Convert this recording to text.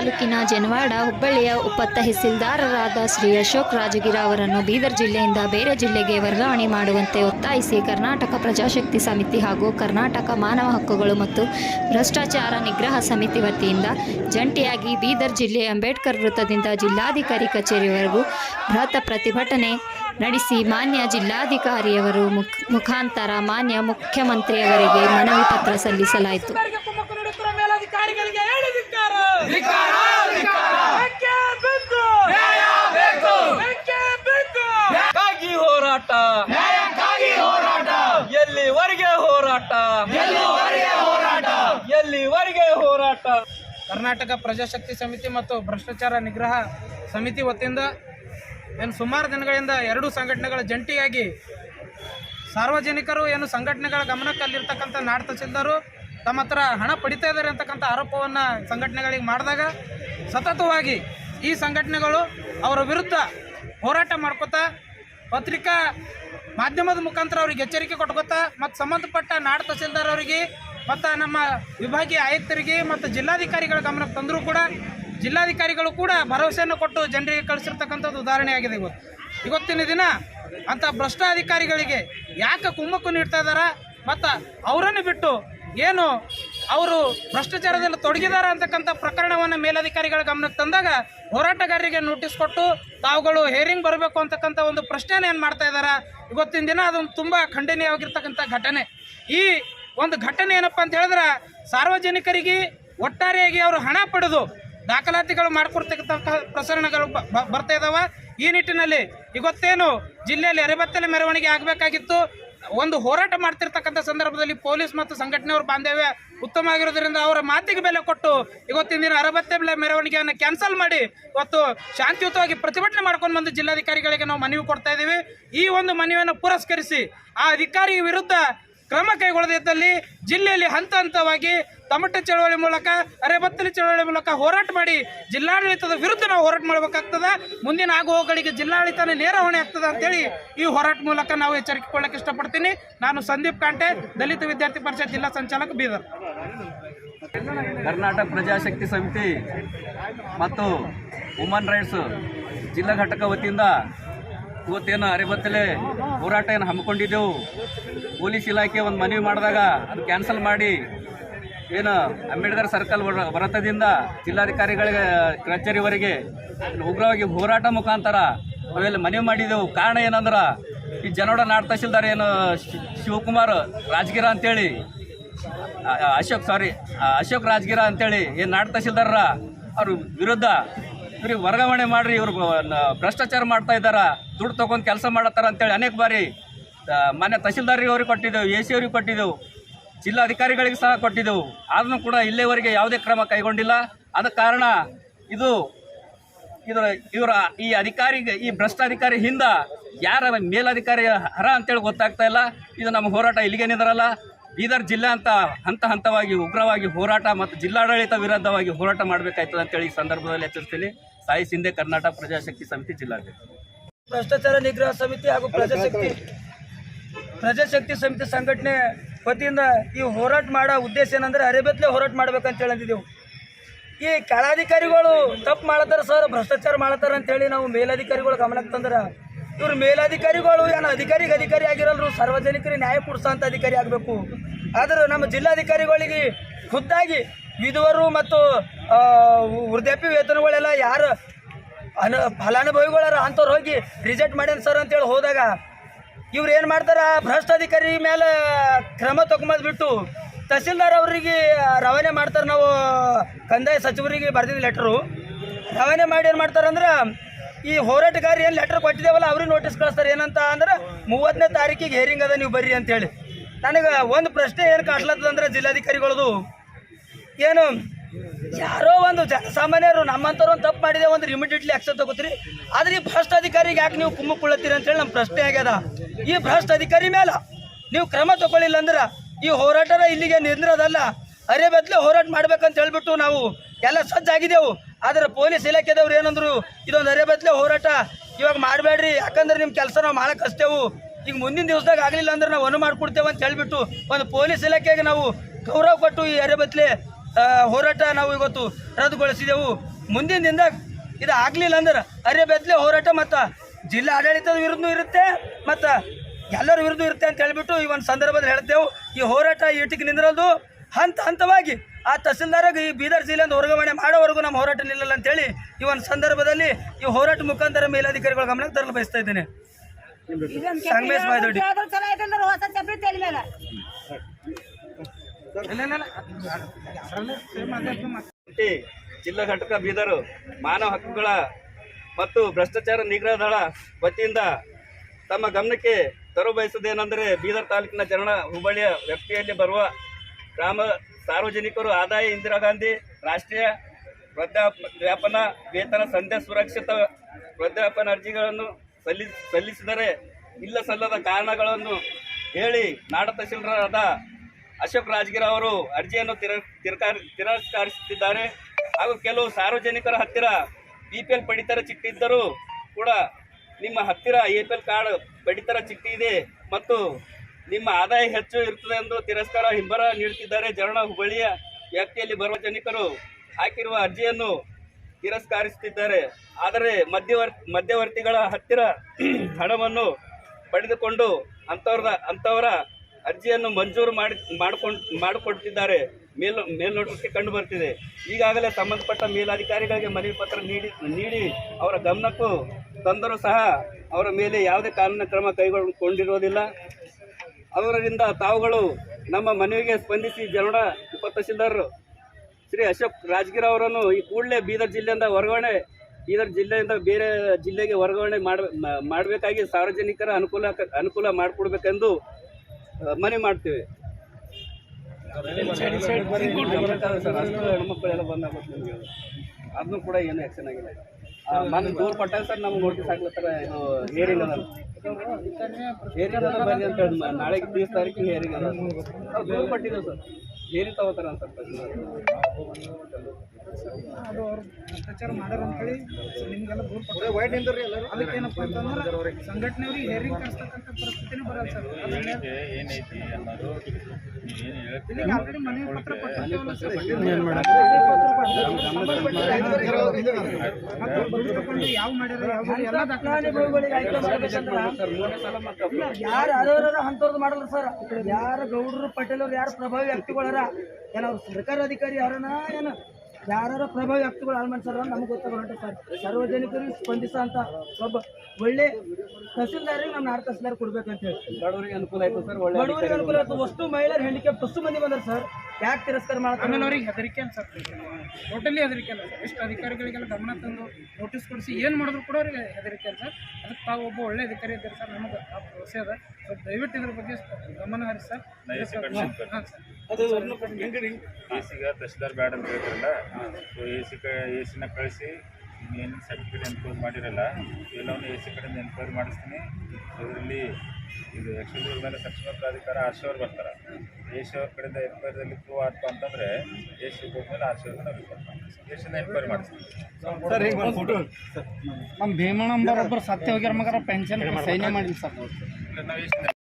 ತಾಲೂಕಿನ ಜನವಾಡ ಹುಬ್ಬಳ್ಳಿಯ ಉಪ ತಹಸೀಲ್ದಾರರಾದ ಶ್ರೀ ಅಶೋಕ್ ರಾಜಗಿರ ಅವರನ್ನು ಬೀದರ್ ಜಿಲ್ಲೆಯಿಂದ ಬೇರೆ ಜಿಲ್ಲೆಗೆ ವರ್ಗಾವಣೆ ಮಾಡುವಂತೆ ಒತ್ತಾಯಿಸಿ ಕರ್ನಾಟಕ ಪ್ರಜಾಶಕ್ತಿ ಸಮಿತಿ ಹಾಗೂ ಕರ್ನಾಟಕ ಮಾನವ ಹಕ್ಕುಗಳು ಮತ್ತು ಭ್ರಷ್ಟಾಚಾರ ನಿಗ್ರಹ ಸಮಿತಿ ವತಿಯಿಂದ ಜಂಟಿಯಾಗಿ ಬೀದರ್ ಜಿಲ್ಲೆ ಅಂಬೇಡ್ಕರ್ ವೃತ್ತದಿಂದ ಜಿಲ್ಲಾಧಿಕಾರಿ ಕಚೇರಿವರೆಗೂ ಬೃಹತ್ ಪ್ರತಿಭಟನೆ ನಡೆಸಿ ಮಾನ್ಯ ಜಿಲ್ಲಾಧಿಕಾರಿಯವರು ಮುಖ, ಮುಖಾಂತರ ಮಾನ್ಯ ಮುಖ್ಯಮಂತ್ರಿಯವರಿಗೆ ಮನವಿ ಪತ್ರ ಸಲ್ಲಿಸಲಾಯಿತು ಅಧಿಕಾರಿಗೆ ಕುಮ್ಮಕ್ಕು ನೀಡುತ್ತಿರುವ ಮೇಲಧಿಕಾರಿಗಳಿಗೆ ಹೇಳಿದಿದ್ದಾರೆ ಬೇಕೇ ಬೇಕು ಬೇಕೇ ಬೇಕು ನ್ಯಾಯಕ್ಕಾಗಿ ಹೋರಾಟ ಎಲ್ಲಿವರೆಗೆ ಹೋರಾಟ ಎಲ್ಲಿವರೆಗೆ ಹೋರಾಟ. ಕರ್ನಾಟಕ ಪ್ರಜಾಶಕ್ತಿ ಸಮಿತಿ ಮತ್ತು ಭ್ರಷ್ಟಾಚಾರ ನಿಗ್ರಹ ಸಮಿತಿ ವತಿಯಿಂದ ಏನು ಸುಮಾರು ದಿನಗಳಿಂದ ಎರಡೂ ಸಂಘಟನೆಗಳ ಜಂಟಿಯಾಗಿ ಸಾರ್ವಜನಿಕರು ಏನು ಸಂಘಟನೆಗಳ ಗಮನಕ್ಕೆ ಅಲ್ಲಿರ್ತಕ್ಕಂಥ ನಾಡ್ ತಹಸೀಲ್ದಾರು ತಮ್ಮ ಹತ್ರ ಹಣ ಪಡಿತಾ ಇದ್ದಾರೆ ಅಂತಕ್ಕಂಥ ಆರೋಪವನ್ನು ಸಂಘಟನೆಗಳಿಗೆ ಮಾಡಿದಾಗ ಸತತವಾಗಿ ಈ ಸಂಘಟನೆಗಳು ಅವರ ವಿರುದ್ಧ ಹೋರಾಟ ಮಾಡ್ಕೋತಾ ಪತ್ರಿಕಾ ಮಾಧ್ಯಮದ ಮುಖಾಂತರ ಅವ್ರಿಗೆ ಎಚ್ಚರಿಕೆ ಕೊಟ್ಕೋತಾ ಮತ್ತು ಸಂಬಂಧಪಟ್ಟ ನಾಡ್ ತಹಸೀಲ್ದಾರ್ ಅವರಿಗೆ ಮತ್ತು ನಮ್ಮ ವಿಭಾಗೀಯ ಆಯುಕ್ತರಿಗೆ ಮತ್ತು ಜಿಲ್ಲಾಧಿಕಾರಿಗಳ ಗಮನಕ್ಕೆ ತಂದರೂ ಕೂಡ ಜಿಲ್ಲಾಧಿಕಾರಿಗಳು ಕೂಡ ಭರವಸೆಯನ್ನು ಕೊಟ್ಟು ಜನರಿಗೆ ಕಳಿಸಿರ್ತಕ್ಕಂಥದ್ದು ಉದಾಹರಣೆಯಾಗಿದೆ ಇವತ್ತು. ಇವತ್ತಿನ ದಿನ ಅಂಥ ಭ್ರಷ್ಟ ಅಧಿಕಾರಿಗಳಿಗೆ ಯಾಕೆ ಕುಮ್ಮಕ್ಕು ನೀಡ್ತಾ ಇದ್ದಾರ ಮತ್ತು ಅವರನ್ನು ಬಿಟ್ಟು ಏನು ಅವರು ಭ್ರಷ್ಟಾಚಾರದಲ್ಲಿ ತೊಡಗಿದಾರ ಅಂತಕ್ಕಂಥ ಪ್ರಕರಣವನ್ನು ಮೇಲಧಿಕಾರಿಗಳ ಗಮನಕ್ಕೆ ತಂದಾಗ ಹೋರಾಟಗಾರರಿಗೆ ನೋಟಿಸ್ ಕೊಟ್ಟು ತಾವುಗಳು ಹೇರಿಂಗ್ ಬರಬೇಕು ಅಂತಕ್ಕಂಥ ಒಂದು ಪ್ರಶ್ನೆಯನ್ನು ಏನು ಮಾಡ್ತಾ ಇದ್ದಾರೆ ಇವತ್ತಿನ ದಿನ ಅದೊಂದು ತುಂಬ ಖಂಡನೀಯವಾಗಿರ್ತಕ್ಕಂಥ ಘಟನೆ. ಈ ಒಂದು ಘಟನೆ ಏನಪ್ಪ ಅಂತ ಹೇಳಿದ್ರೆ ಸಾರ್ವಜನಿಕರಿಗೆ ಒಟ್ಟಾರೆಯಾಗಿ ಅವರು ಹಣ ಪಡೆದು ದಾಖಲಾತಿಗಳು ಮಾಡಿಕೊಡ್ತಕ್ಕಂಥ ಪ್ರಸರಣಗಳು ಬರ್ತಾ ಇದ್ದಾವೆ ಈ ನಿಟ್ಟಿನಲ್ಲಿ ಇವತ್ತೇನು ಜಿಲ್ಲೆಯಲ್ಲಿ ಅರೆಬತ್ತಲೆ ಮೆರವಣಿಗೆ ಆಗಬೇಕಾಗಿತ್ತು. ಒಂದು ಹೋರಾಟ ಮಾಡ್ತಿರ್ತಕ್ಕಂಥ ಸಂದರ್ಭದಲ್ಲಿ ಪೊಲೀಸ್ ಮತ್ತು ಸಂಘಟನೆಯವ್ರ ಬಾಂಧವ್ಯ ಉತ್ತಮ ಆಗಿರೋದ್ರಿಂದ ಅವರ ಮಾತಿಗೆ ಬೆಲೆ ಕೊಟ್ಟು ಇವತ್ತಿನ ದಿನ ಅರಬತ್ತಲೆ ಮೆರವಣಿಗೆಯನ್ನು ಕ್ಯಾನ್ಸಲ್ ಮಾಡಿ ಇವತ್ತು ಶಾಂತಿಯುತವಾಗಿ ಪ್ರತಿಭಟನೆ ಮಾಡ್ಕೊಂಡು ಬಂದು ಜಿಲ್ಲಾಧಿಕಾರಿಗಳಿಗೆ ನಾವು ಮನವಿ ಕೊಡ್ತಾ ಇದ್ದೀವಿ. ಈ ಒಂದು ಮನವಿಯನ್ನು ಪುರಸ್ಕರಿಸಿ ಆ ಅಧಿಕಾರಿ ವಿರುದ್ಧ ಕ್ರಮ ಕೈಗೊಳ್ಳದಿದ್ದಲ್ಲಿ ಜಿಲ್ಲೆಯಲ್ಲಿ ಹಂತ ಹಂತವಾಗಿ ತಮಟೆ ಚಳವಳಿ ಮೂಲಕ, ಅರೆಬತ್ತಲಿ ಚಳವಳಿ ಮೂಲಕ ಹೋರಾಟ ಮಾಡಿ ಜಿಲ್ಲಾಡಳಿತದ ವಿರುದ್ಧ ನಾವು ಹೋರಾಟ ಮಾಡಬೇಕಾಗ್ತದ. ಮುಂದಿನ ಆಗುವಗಳಿಗೆ ಜಿಲ್ಲಾಡಳಿತನೇ ನೇರ ಹೊಣೆ ಆಗ್ತದೆ ಅಂತೇಳಿ ಈ ಹೋರಾಟ ಮೂಲಕ ನಾವು ಎಚ್ಚರಿಕೆ ಕೊಡಕ್ಕೆ ಇಷ್ಟಪಡ್ತೀನಿ. ನಾನು ಸಂದೀಪ್ ಕಾಂಟೆ, ದಲಿತ ವಿದ್ಯಾರ್ಥಿ ಪರಿಷತ್ ಜಿಲ್ಲಾ ಸಂಚಾಲಕ ಬೀದರ್. ಕರ್ನಾಟಕ ಪ್ರಜಾಶಕ್ತಿ ಸಮಿತಿ ಮತ್ತು ವುಮನ್ ರೈಟ್ಸ್ ಜಿಲ್ಲಾ ಘಟಕ ವತಿಯಿಂದ ಇವತ್ತೇನು ಅರೆಬತ್ತಲೆ ಹೋರಾಟ ಏನು ಹಮ್ಮಿಕೊಂಡಿದ್ದೆವು? ಪೊಲೀಸ್ ಇಲಾಖೆ ಒಂದು ಮನವಿ ಮಾಡಿದಾಗ ಅದು ಕ್ಯಾನ್ಸಲ್ ಮಾಡಿ ಏನು ಅಂಬೇಡ್ಕರ್ ಸರ್ಕಲ್ ಬರತದಿಂದ ಜಿಲ್ಲಾಧಿಕಾರಿಗಳಿಗೆ, ಕಚೇರಿವರೆಗೆ ಉಗ್ರವಾಗಿ ಹೋರಾಟ ಮುಖಾಂತರ ಅವೆಲ್ಲ ಮನವಿ ಮಾಡಿದೆವು ಕಾರಣ ಏನಂದ್ರೆ, ಈ ಜನೋಡ ನಾಡ್ ತಹಸೀಲ್ದಾರ್ ಏನು ಶಿವಕುಮಾರ್ ರಾಜಗಿರ ಅಂತೇಳಿ ಅಶೋಕ್ ಸಾರಿ ಅಶೋಕ್ ರಾಜಗಿರ ಅಂತೇಳಿ, ಏನು ನಾಡ್ ತಹಸೀಲ್ದಾರ ಅವ್ರ ವಿರುದ್ಧ ಇವ್ರಿಗೆ ವರ್ಗಾವಣೆ ಮಾಡ್ರಿ ಇವರು ಭ್ರಷ್ಟಾಚಾರ ಮಾಡ್ತಾ ಇದ್ದಾರ, ದುಡ್ಡು ತೊಗೊಂಡು ಕೆಲಸ ಮಾಡತ್ತಾರ ಅಂತೇಳಿ ಅನೇಕ ಬಾರಿ ಮನೆ ಮಾನ್ಯ ತಹಸೀಲ್ದಾರಿಗೆ ಅವ್ರಿಗೆ ಕೊಟ್ಟಿದ್ದೆವು, ಎ ಸಿ ಅವ್ರಿಗೆ ಕೊಟ್ಟಿದ್ದೆವು, ಜಿಲ್ಲಾಧಿಕಾರಿಗಳಿಗೆ ಸಹ ಕೊಟ್ಟಿದ್ದೆವು. ಆದ್ರೂ ಕೂಡ ಇಲ್ಲಿವರೆಗೆ ಯಾವುದೇ ಕ್ರಮ ಕೈಗೊಂಡಿಲ್ಲ. ಆದ ಕಾರಣ ಇದು, ಇದರ, ಇವರ, ಈ ಅಧಿಕಾರಿಗೆ, ಈ ಭ್ರಷ್ಟಾಧಿಕಾರಿ ಹಿಂದ ಯಾರ ಮೇಲಧಿಕಾರಿ ಹರ ಅಂತೇಳಿ ಗೊತ್ತಾಗ್ತಾ ಇಲ್ಲ. ಇದು ನಮ್ಮ ಹೋರಾಟ ಇಲ್ಲಿಗೆ ನಿಂದರಲ್ಲ. ಬೀದರ್ ಜಿಲ್ಲೆ ಅಂತ ಹಂತ ಹಂತವಾಗಿ ಉಗ್ರವಾಗಿ ಹೋರಾಟ ಮತ್ತು ಜಿಲ್ಲಾಡಳಿತ ವಿರುದ್ಧವಾಗಿ ಹೋರಾಟ ಮಾಡಬೇಕಾಯ್ತದೆ ಅಂತೇಳಿ ಈ ಸಂದರ್ಭದಲ್ಲಿ ಎಚ್ಚರಿಸ್ತೀನಿ. ಸಾಯಿ ಸಿಂಧೆ ಕರ್ನಾಟಕ ಪ್ರಜಾಶಕ್ತಿ ಸಮಿತಿ ಜಿಲ್ಲಾಧ್ಯಕ್ಷ. ಭ್ರಷ್ಟಾಚಾರ ನಿಗ್ರಹ ಸಮಿತಿ ಹಾಗೂ ಪ್ರಜಾಶಕ್ತಿ ಪ್ರಜಾಶಕ್ತಿ ಸಮಿತಿ ಸಂಘಟನೆ ವತಿಯಿಂದ ಈ ಹೋರಾಟ ಮಾಡೋ ಉದ್ದೇಶ ಏನಂದ್ರೆ ಅರೆಬೆತ್ಲೆ ಹೋರಾಟ ಮಾಡ್ಬೇಕಂತ ಹೇಳಿದೆವು ಈ ಕೆಳಾಧಿಕಾರಿಗಳು ತಪ್ಪು ಮಾಡತ್ತಾರ ಸರ್, ಭ್ರಷ್ಟಾಚಾರ ಮಾಡತ್ತಾರ ಅಂತೇಳಿ ನಾವು ಮೇಲಧಿಕಾರಿಗಳು ಗಮನಕ್ಕೆ ತಂದ್ರ ಇವ್ರ ಮೇಲಾಧಿಕಾರಿಗಳು ಏನು ಅಧಿಕಾರಿಗೆ ಅಧಿಕಾರಿ ಆಗಿರಲ್ರು, ಸಾರ್ವಜನಿಕರಿಗೆ ನ್ಯಾಯ ಕೊಡಿಸೋಂಥ ಅಧಿಕಾರಿ ಆಗಬೇಕು. ಆದ್ರೆ ನಮ್ಮ ಜಿಲ್ಲಾಧಿಕಾರಿಗಳಿಗೆ ಖುದ್ದಾಗಿ ವಿಧವರು ಮತ್ತು ವೃದ್ಧಾಪ್ಯ ವೇತನಗಳೆಲ್ಲ ಯಾರು ಅನು, ಫಲಾನುಭವಿಗಳಾರ ಅಂಥವ್ರು ಹೋಗಿ ರಿಜೆಕ್ಟ್ ಮಾಡ್ಯಾನ ಸರ್ ಅಂತೇಳಿ ಹೋದಾಗ ಇವ್ರು ಏನು ಮಾಡ್ತಾರೆ ಭ್ರಷ್ಟ ಅಧಿಕಾರಿ ಮೇಲೆ ಕ್ರಮ ತಗೊಂಬದ್ ಬಿಟ್ಟು ತಹಸೀಲ್ದಾರ್ ಅವರಿಗೆ ರವಾನೆ ಮಾಡ್ತಾರೆ ನಾವು, ಕಂದಾಯ ಸಚಿವರಿಗೆ ಬರ್ದಿದ್ದ ಲೆಟ್ರು. ರವಾನೆ ಮಾಡಿ ಏನು ಮಾಡ್ತಾರಂದ್ರೆ ಈ ಹೋರಾಟಗಾರಿ ಏನು ಲೆಟ್ರ್ ಕೊಟ್ಟಿದ್ದೇವಲ್ಲ ಅವ್ರಿಗೆ ನೋಟಿಸ್ ಕಳಿಸ್ತಾರೆ, ಏನಂತ ಅಂದ್ರೆ ಮೂವತ್ತನೇ ತಾರೀಕಿಗೆ ಹೇರಿಂಗ್ ಅದ ನೀವು ಬರ್ರಿ ಅಂತೇಳಿ. ನನಗೆ ಒಂದು ಪ್ರಶ್ನೆ ಏನು ಕಾಡ್ಲತ್ತದಂದ್ರೆ ಜಿಲ್ಲಾಧಿಕಾರಿಗಳದು. ಏನು? ಯಾರೋ ಒಂದು ಜನಸಾಮಾನ್ಯರು ಸಾಮಾನ್ಯರು ನಮ್ಮಂಥವ್ರು ಒಂದು ತಪ್ಪು ಮಾಡಿದೆ, ಒಂದು ಇಮಿಡಿಯೇಟ್ಲಿ ಆಕ್ಷನ್ ತಗೋತೀರಿ. ಆದ್ರೆ ಈ ಭ್ರಷ್ಟ ಅಧಿಕಾರಿಗೆ ಯಾಕೆ ನೀವು ಕುಮ್ಮು ಕುಳ್ಳತ್ತೀರಿ ಅಂತೇಳಿ ನಮ್ಮ ಪ್ರಶ್ನೆ ಆಗ್ಯದ. ಈ ಭ್ರಷ್ಟ ಅಧಿಕಾರಿ ಮೇಲೆ ನೀವು ಕ್ರಮ ತಗೊಳ್ಳಿಲ್ಲ ಅಂದ್ರೆ ಈ ಹೋರಾಟನ ಇಲ್ಲಿಗೆ ನಿಂದ್ರದಲ್ಲ. ಅರೆ ಬದಲು ಹೋರಾಟ ಮಾಡ್ಬೇಕಂತ ಹೇಳ್ಬಿಟ್ಟು ನಾವು ಎಲ್ಲ ಸಜ್ಜಾಗಿದ್ದೆವು. ಆದ್ರೆ ಪೊಲೀಸ್ ಇಲಾಖೆದವ್ರು ಏನಂದ್ರು, ಇದೊಂದು ಅರೆ ಬದಲೇ ಹೋರಾಟ, ಇವಾಗ ಮಾಡಬೇಡ್ರಿ. ಯಾಕಂದ್ರೆ ನಿಮ್ಮ ಕೆಲಸ ನಾವು ಮಾಡಕ್ಕೆ ಹಚ್ತೇವು. ಈಗ ಮುಂದಿನ ದಿವಸದಾಗ ಆಗಲಿಲ್ಲ ಅಂದ್ರೆ ನಾವು ಅನು ಮಾಡ್ಕೊಡ್ತೇವೆ ಅಂತ ಹೇಳ್ಬಿಟ್ಟು ಒಂದು ಪೊಲೀಸ್ ಇಲಾಖೆಗೆ ನಾವು ಗೌರವ ಕೊಟ್ಟು ಈ ಅರೆ ಬದಲೆ ಹೋರಾಟ ನಾವು ಇವತ್ತು ರದ್ದುಗೊಳಿಸಿದೆವು. ಮುಂದಿನ ದಿನದಾಗ ಇದು ಆಗಲಿಲ್ಲ ಅಂದ್ರೆ ಅರೆ ಬೆದ್ಲೆ ಹೋರಾಟ ಮತ್ತು ಜಿಲ್ಲಾ ಆಡಳಿತದ ವಿರುದ್ಧ ಇರುತ್ತೆ ಮತ್ತು ಎಲ್ಲರ ವಿರುದ್ಧ ಇರುತ್ತೆ ಅಂತ ಹೇಳಿಬಿಟ್ಟು ಈ ಒಂದು ಸಂದರ್ಭದಲ್ಲಿ ಹೇಳ್ತೇವೆ. ಈ ಹೋರಾಟ ಈಟಿಗೆ ನಿಂದಿರೋದು ಹಂತ ಹಂತವಾಗಿ ಆ ತಹಸೀಲ್ದಾರಾಗ ಈ ಬೀದರ್ ಜಿಲ್ಲೆಯಿಂದ ವರ್ಗಾವಣೆ ಮಾಡೋವರೆಗೂ ನಮ್ಮ ಹೋರಾಟ ನಿಲ್ಲಲ್ಲ ಅಂತೇಳಿ ಈ ಒಂದು ಸಂದರ್ಭದಲ್ಲಿ ಈ ಹೋರಾಟ ಮುಖಾಂತರ ಮೇಲಾಧಿಕಾರಿಗಳ ಗಮನಕ್ಕೆ ತರಲು ಬಯಸ್ತಾ ಇದ್ದೇನೆ. ಸಂಗಮೇಶ್ ಬಾಯ್ದೊಡ್ಡಿ ಜಿಲ್ಲಾ ಘಟಕ ಬೀದರು. ಮಾನವ ಹಕ್ಕುಗಳ ಮತ್ತು ಭ್ರಷ್ಟಾಚಾರ ನಿಗ್ರಹ ದಳ ವತಿಯಿಂದ ತಮ್ಮ ಗಮನಕ್ಕೆ ತರಬಯಸುವುದೇನೆಂದರೆ ಬೀದರ್ ತಾಲೂಕಿನ ಚರಣ ಹುಬ್ಬಳ್ಳಿಯ ವ್ಯಾಪ್ತಿಯಲ್ಲಿ ಬರುವ ಗ್ರಾಮ ಸಾರ್ವಜನಿಕರು ಆದಾಯ, ಇಂದಿರಾ ಗಾಂಧಿ ರಾಷ್ಟ್ರೀಯ ವೃದ್ಧಾಪ್ಯಾಪನ ವೇತನ ಸಂಧ್ಯಾ ಸುರಕ್ಷಿತ ವೃದ್ಧಾಪನ ಅರ್ಜಿಗಳನ್ನು ಸಲ್ಲಿ ಸಲ್ಲಿಸಿದರೆ ಇಲ್ಲ ಸಲ್ಲದ ಕಾರಣಗಳನ್ನು ಹೇಳಿ ನಾಡ ತಹಸೀಲ್ದಾರಾದ ಅಶೋಕ್ ರಾಜಗಿರ ಅವರು ಅರ್ಜಿಯನ್ನು ತಿರ ತಿರಸ್ಕರಿಸುತ್ತಿದ್ದಾರೆ. ಹಾಗೂ ಕೆಲವು ಸಾರ್ವಜನಿಕರ ಹತ್ತಿರ ಬಿ ಪಿ ಎಲ್ ಪಡಿತರ ಚೀಟಿ ಇದ್ದರೂ ಕೂಡ ನಿಮ್ಮ ಹತ್ತಿರ ಎ ಪಿ ಎಲ್ ಕಾರ್ಡ್ ಪಡಿತರ ಚಿಟ್ಟಿ ಇದೆ ಮತ್ತು ನಿಮ್ಮ ಆದಾಯ ಹೆಚ್ಚು ಇರುತ್ತದೆ ಎಂದು ತಿರಸ್ಕಾರ ಹಿಂಬರ ನೀಡುತ್ತಿದ್ದಾರೆ. ಜರಣ ಹುಬ್ಬಳ್ಳಿಯ ವ್ಯಾಪ್ತಿಯಲ್ಲಿ ಬರುವ ಜನಿಕರು ಹಾಕಿರುವ ಅರ್ಜಿಯನ್ನು ತಿರಸ್ಕರಿಸುತ್ತಿದ್ದಾರೆ. ಆದರೆ ಮಧ್ಯವರ್, ಮಧ್ಯವರ್ತಿಗಳ ಹತ್ತಿರ ಹಣವನ್ನು ಪಡೆದುಕೊಂಡು ಅಂಥವ್ರದ ಅಂಥವರ ಅರ್ಜಿಯನ್ನು ಮಂಜೂರು ಮಾಡಿ, ಮಾಡಿಕೊಂಡು, ಮಾಡಿಕೊಡ್ತಿದ್ದಾರೆ. ಮೇಲ್, ಮೇಲ್ನೋಟಕ್ಕೆ ಕಂಡು ಬರ್ತಿದೆ. ಈಗಾಗಲೇ ಸಂಬಂಧಪಟ್ಟ ಮೇಲಾಧಿಕಾರಿಗಳಿಗೆ ಮನವಿ ಪತ್ರ ನೀಡಿ ನೀಡಿ ಅವರ ಗಮನಕ್ಕೂ ತಂದರೂ ಸಹ ಅವರ ಮೇಲೆ ಯಾವುದೇ ಕಾನೂನು ಕ್ರಮ ಕೈಗೊಂಡಿರೋದಿಲ್ಲ ಅವರಿಂದ ತಾವುಗಳು ನಮ್ಮ ಮನವಿಗೆ ಸ್ಪಂದಿಸಿ ಜರಡ ಉಪ ಶ್ರೀ ಅಶೋಕ್ ರಾಜಗಿರ್ ಅವರನ್ನು ಈ ಕೂಡಲೇ ಬೀದರ್ ಜಿಲ್ಲೆಯಿಂದ ವರ್ಗಾವಣೆ ಬೀದರ್ ಜಿಲ್ಲೆಯಿಂದ ಬೇರೆ ಜಿಲ್ಲೆಗೆ ವರ್ಗಾವಣೆ ಮಾಡ ಮಾಡಬೇಕಾಗಿ ಸಾರ್ವಜನಿಕರ ಅನುಕೂಲ ಅನುಕೂಲ ಮಾಡಿಕೊಡ್ಬೇಕೆಂದು ಮನವಿ ಮಾಡ್ತೇವೆ. ಹೆಣ್ಮಕ್ಳೆಲ್ಲ ಬಂದಾಗ ಅದನ್ನು ಕೂಡ ಏನು ಆ್ಯಕ್ಷನ್ ಆಗಿಲ್ಲ. ಮನೆ ದೂರ ಪಟ್ಟಾಗ ಸರ್ ನಮ್ಗೆ ನೋಟಿಸ್ ಆಗ್ಲತ್ತಾರ ಏನು ಹೇರಿಂಗ್ ಅದ ಹೇರಿಂಗ್ ಅದ, ಬನ್ನಿ ಅಂತ ಹೇಳಿ ನಾಳೆಗೆ ತೀಸ್ ತಾರೀಕಿಗೆ ಹೇರಿಂಗ್ ಅದ. ನಾವು ದೂರ ಪಟ್ಟಿದ್ದೇವೆ ಸರ್. ಹೇರಿ ತಗೋತಾರ ಅಂತ ಭ್ರಷ್ಟಾಚಾರ ಮಾಡ್ಯಾರ ಅಂತೇಳಿ ನಿಮ್ಗೆಲ್ಲ ದೂರ ಅದಕ್ಕೇನಪ್ಪ ಅಂತಂದ್ರೆ ಸಂಘಟನೆಯವ್ರಿಗೆ ಹೇರಿಂಗ್ ಕಳಿಸ್ತಕ್ಕಂಥ ಪರಿಸ್ಥಿತಿನೇ ಬರಲ್ಲ ಸರ್. ಆಲ್ರೆಡಿ ಪತ್ರ ಸರ್? ಯಾವ ಮಾಡ್ಯಾರ? ಎಲ್ಲ ಯಾರು ಅಂತವ್ರದ್ದು ಮಾಡಲ್ಲ ಸರ್. ಯಾರ ಗೌಡರು ಪಟೇಲ್ ಅವ್ರು ಯಾರು ಪ್ರಭಾವಿ ವ್ಯಕ್ತಿಗಳಾರ ಏನ ಅವ್ರು ಸರ್ಕಾರ ಅಧಿಕಾರಿ ಯಾರನ ಏನ ಯಾರ ಪ್ರಭಾವಿ ವ್ಯಕ್ತಿಗಳು ಹಾಳು ಸರ್ ನಮ್ಗೆ ಗೊತ್ತಾಗೋಣ ಸರ್. ಸಾರ್ವಜನಿಕರಿಗೆ ಸ್ಪಂದಿಸ ಅಂತ ಒಬ್ಬ ಒಳ್ಳೆ ತಹಸೀಲ್ದಾರಿಗೆ ನಮ್ಮ ನಾಡ ತಹಸೀಲ್ದಾರ್ ಕೊಡ್ಬೇಕಂತ ಹೇಳಿ. ಬಡವರಿಗೆ ಅನುಕೂಲ ಆಯ್ತು ಸರ್ ಒಳ್ಳೆ ಬಡವರಿಗೆ ಅನುಕೂಲ ಆಯ್ತು. ವಸ್ತು ಮಹಿಳೆಯರು ಹೆಂಡಿಕ್ಯಾಪ್ ಅಷ್ಟು ಮಂದಿ ಬಂದ್ರೆ ಸರ್. ಯಾಕೆ ತಿರಸ್ಕಾರ ಮಾಡ್ತಾರೆ? ಆಮೇಲೆ ಅವ್ರಿಗೆ ಹೆದರಿಕೆ ಅನ್ಸತ್ತೆ. ಸರ್ ಟೋಟಲಿ ಹೆದರಿಕೆ ಅಲ್ಲ ಸರ್ ಎಷ್ಟು ಅಧಿಕಾರಿಗಳಿಗೆಲ್ಲ ಗಮನ ತಂದು ನೋಟಿಸ್ ಕೊಡಿಸಿ ಏನು ಮಾಡಿದ್ರು ಕೂಡ ಅವ್ರಿಗೆ ಹೆದರಿಕೆ ಅಲ್ಲ ಸರ್ ಅದಕ್ಕೆ ತಾವು ಒಬ್ಬ ಒಳ್ಳೆ ಅಧಿಕಾರಿ ಇದ್ದೀರಿ ಸರ್ ನಮಗೆ ಆ ಭರವಸೆ ಅದ ಸೊ ದಯವಿಟ್ಟು ಇದ್ರ ಬಗ್ಗೆ ಗಮನ ಹರಿಸ ಸರ್. ಹಾಂ ಸರ್. ಎ ಸಿಗ ತಹಸೀಲ್ದಾರ್ ಬ್ಯಾಡ್ ಅಂತ ಹೇಳ್ತಾರಲ್ಲ ಸೊ ಎ ಸಿ ಕ ಎ ಸಿನ ಕಳಿಸಿ ಏನು ಸರ್ಟಿಫಿಕೇಟ್ ಎನ್ಕ್ವೈರಿ ಮಾಡಿರಲ್ಲ ಎಲ್ಲವನ್ನು ಎ ಸಿ ಕಡೆಯಿಂದ ಎನ್ಕ್ವೈರಿ ಮಾಡಿಸ್ತೀನಿ. ಅದರಲ್ಲಿ ಇದು ಆ್ಯಕ್ಚುಲಿ ಮೇಲೆ ಸಕ್ಷಮ ಪ್ರಾಧಿಕಾರ ಅವ್ರು ಬರ್ತಾರೆ. ಎ ಸಿ ಅವ್ರ ಕಡೆಯಿಂದ ಎನ್ಕ್ವೈರಿದಲ್ಲಿ ಪ್ರೂವ್ ಆಯ್ತು ಅಂತಂದರೆ ಎ ಸಿ ಹೋದ್ಮೇಲೆ ಆಶೀರ್ವಾದ ನಮಗೆ ಅವ್ರಿಗೆ ನಾವು ರಿಪೋರ್ಟ್ ಮಾಡ್ತೀವಿ ನಮ್ಮ ಭೀಮಣ್ಣ ಒಬ್ಬರು ಸತ್ಯ ಹೋಗ್ಯಾರ ಮಗರ ಪೆನ್ಷನ್ ಸೈನ್ಯ ಮಾಡಿಲ್ಲ ಸರ್ ಇಲ್ಲ ನಾವು ಎ